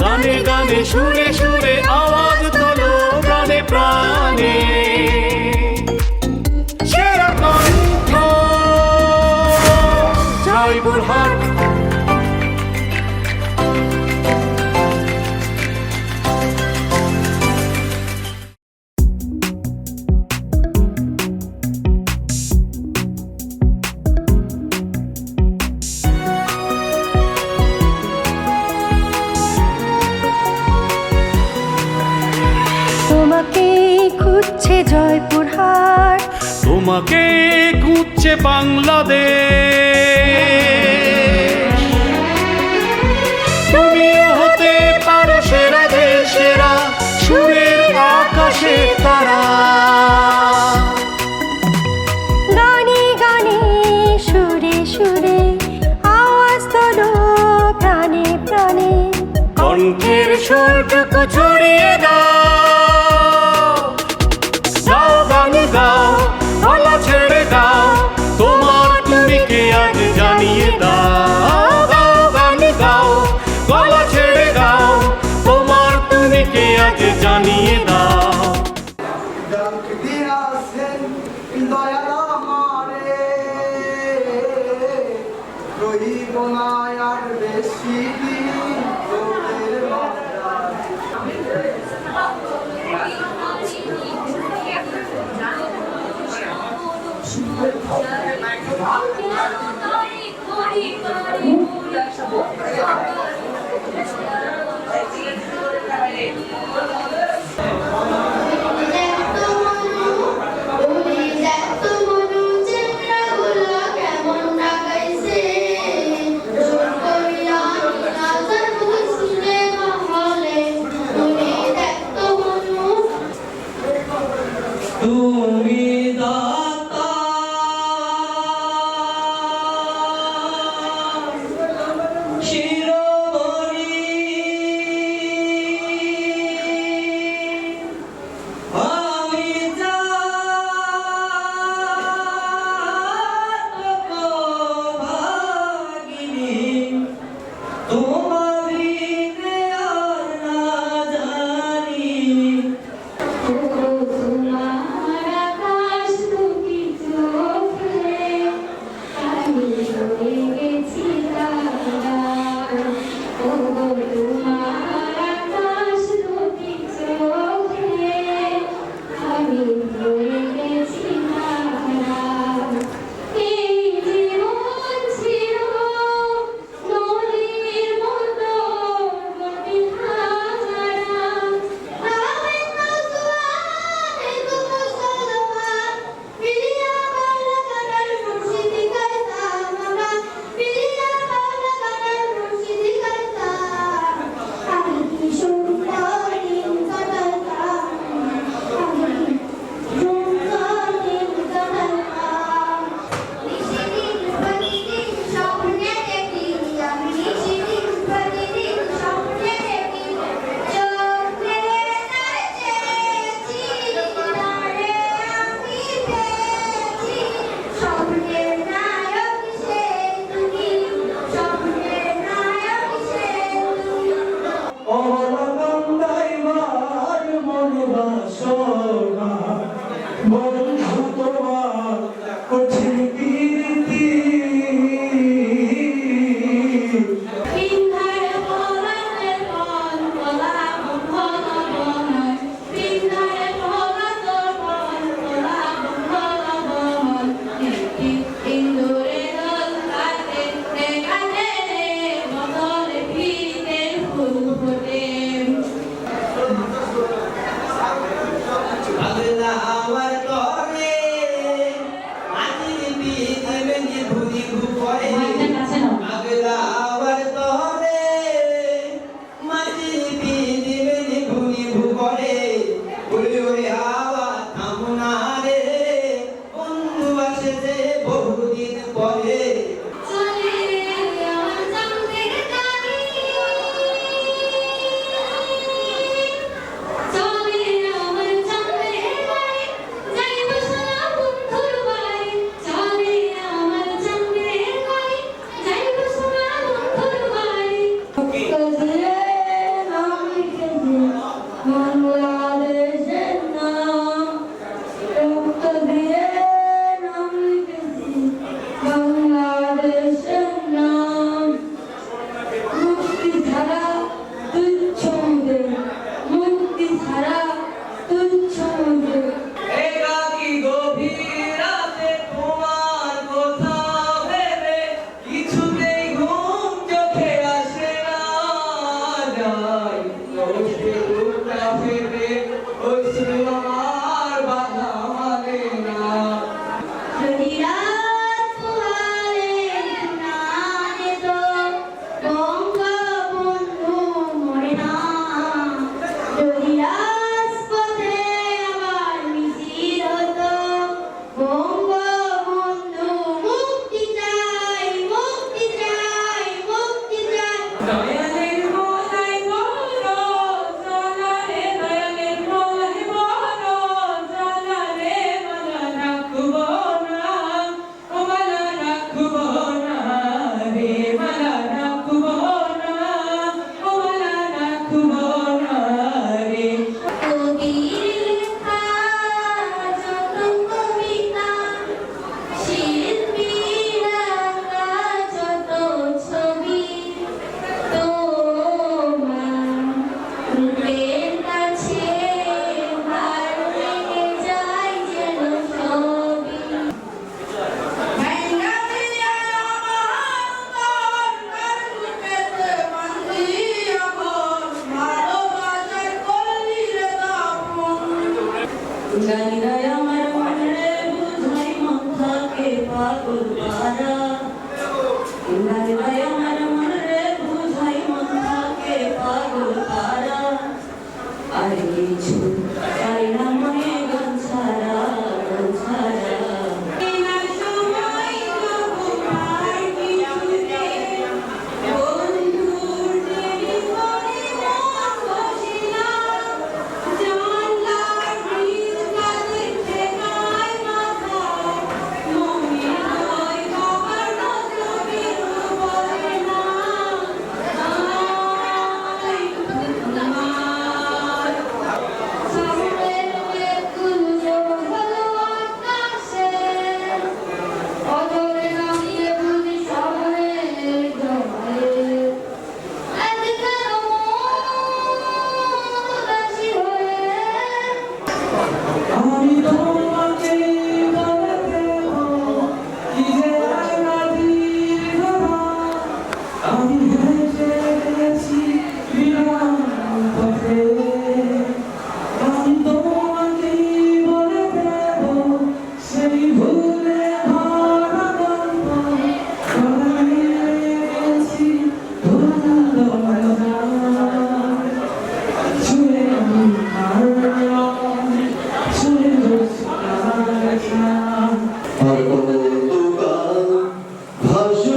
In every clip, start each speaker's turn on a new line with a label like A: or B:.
A: গানে গানে সুরে সুরে আওয়াজ তোলো প্রাণে প্রাণে।
B: তোমাকে খুঁজছে
A: বাংলাদেশ। তুমিও হতে পারো সেরা দেশ সেরা সুরের আকাশে তারা।
B: গানে গানে সুরে সুরে আওয়াজ তোলো প্রাণে প্রাণে।
A: কণ্ঠের সুরটুকু ছড়িয়ে
C: ഒരു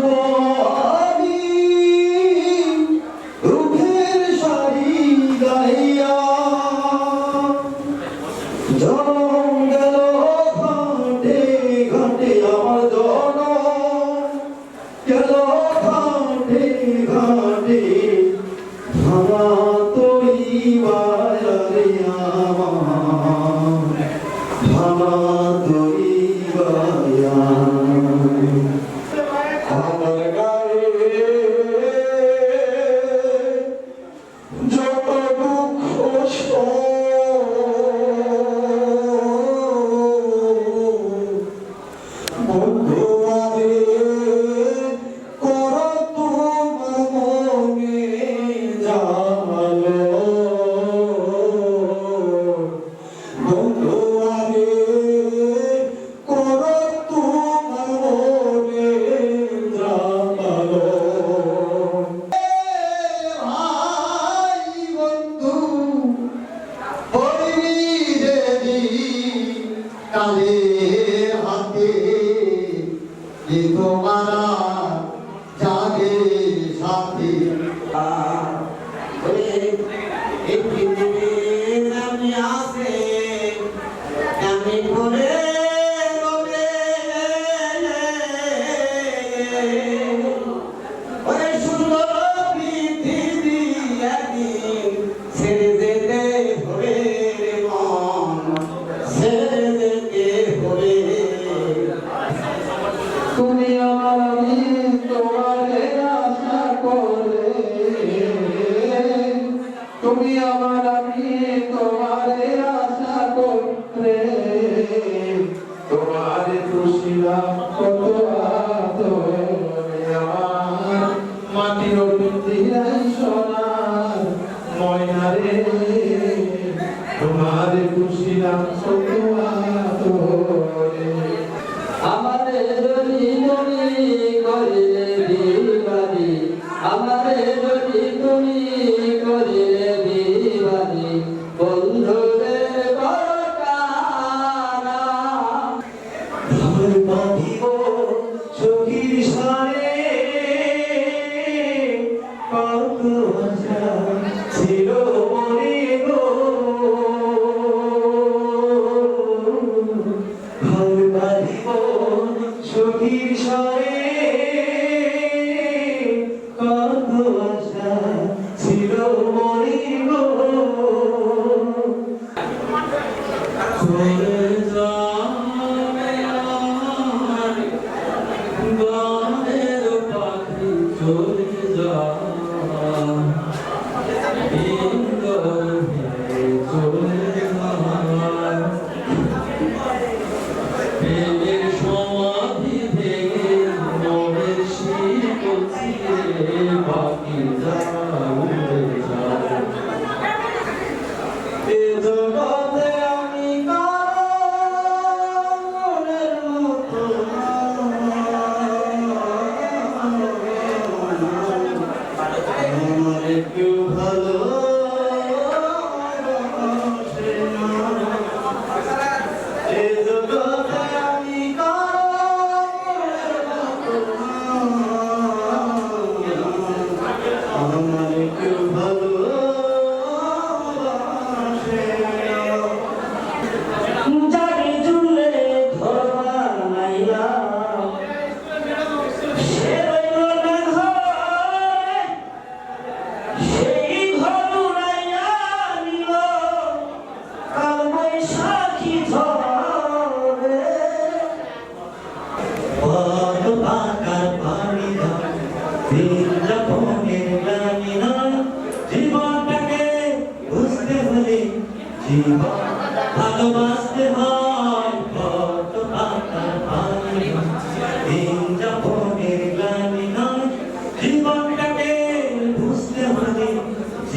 C: 주고 Um, Fatih Fatih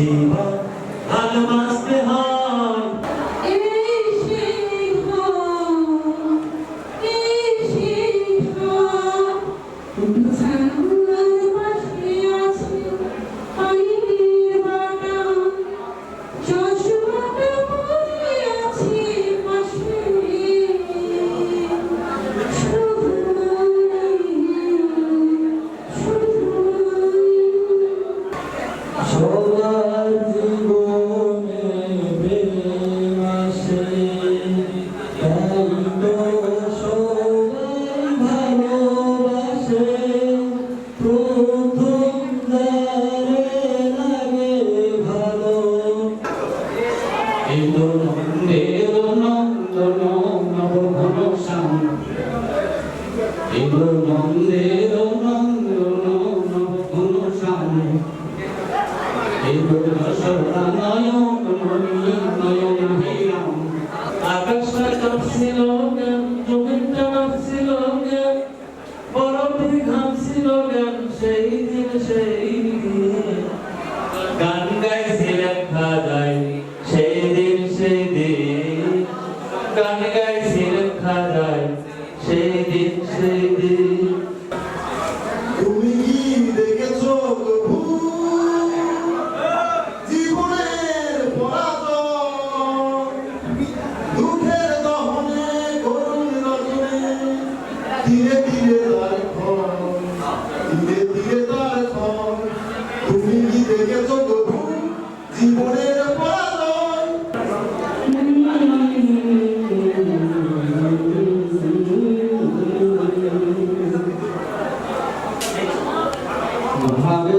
C: জীবন ভালোবাসতে হয়।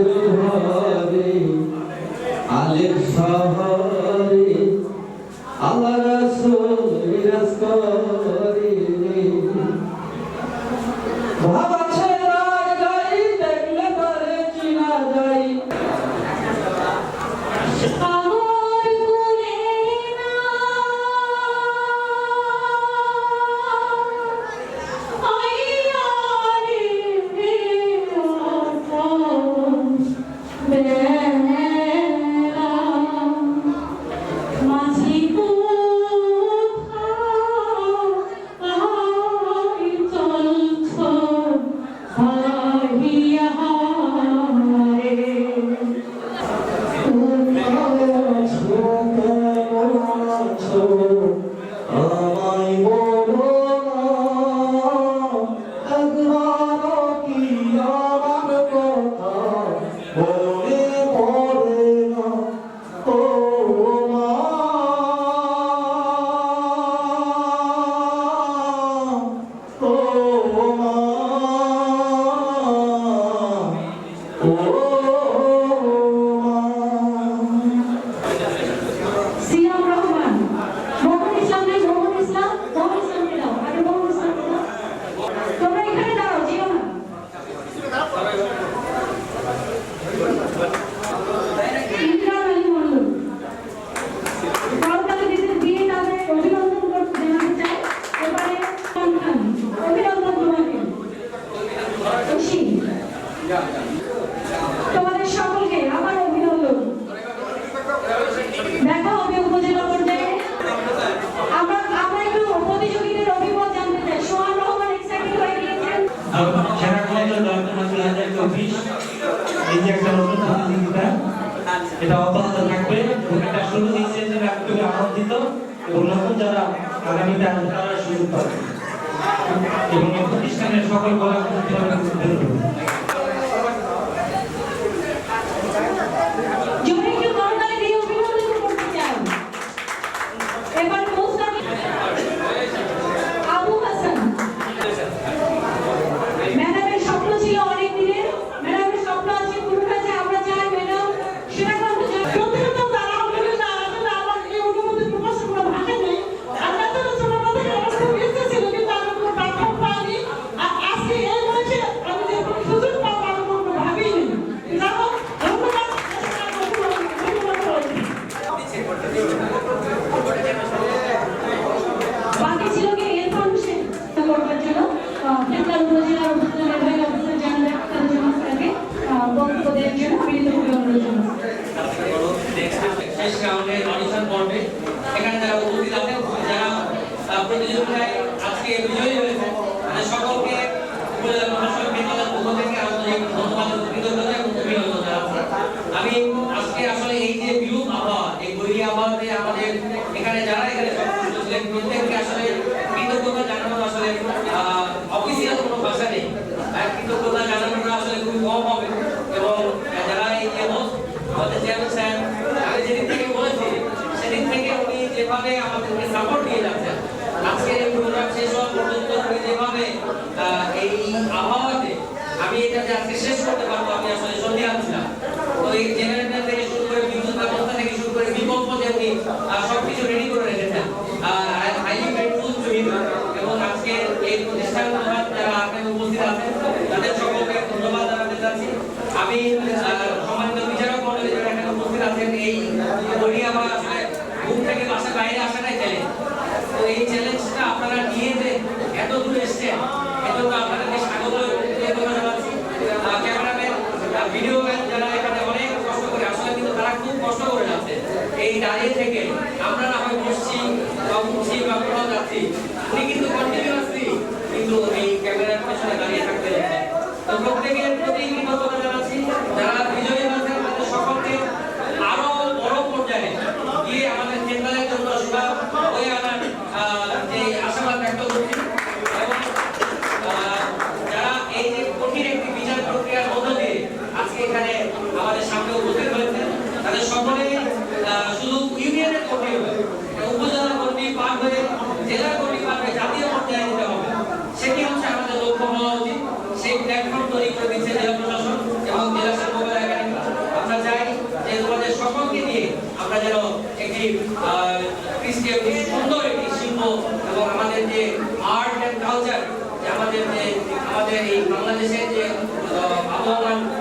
D: হবে
B: আলেক সহ এটা অব্যাহত থাকবে। এটা শুরু হয়েছে যারা খুবই আনন্দিত এবং নতুন যারা আগামী আসবে তারা সুযোগ পাবে। এবং প্রতিষ্ঠানের সকল
D: বলা আমি সম্মানিত বিচারক মন্ডলী এখানে উপস্থিত আছেন, এই বলি আমার আসলে ঘুম থেকে বাসার বাইরে আসাটাই চ্যালেঞ্জ তো এই চ্যালেঞ্জটা আপনারা নিয়ে যে এত দূর এসছেন এজন্য আপনাদেরকে স্বাগত ক্যামেরাম্যান ভিডিও যারা এখানে অনেক কষ্ট করে, আসলে কিন্তু তারা খুব কষ্ট করে যাচ্ছে। এই দাঁড়িয়ে থেকে আমরা না হয় বসছি বা উঠছি বা কোথাও যাচ্ছি, উনি কিন্তু কন্টিনিউয়াসলি কিন্তু এই ক্যামেরার পেছনে দাঁড়িয়ে থাকতে তো প্রত্যেকের প্রতি এই বাংলাদেশের যে আহ, আবহমান কাল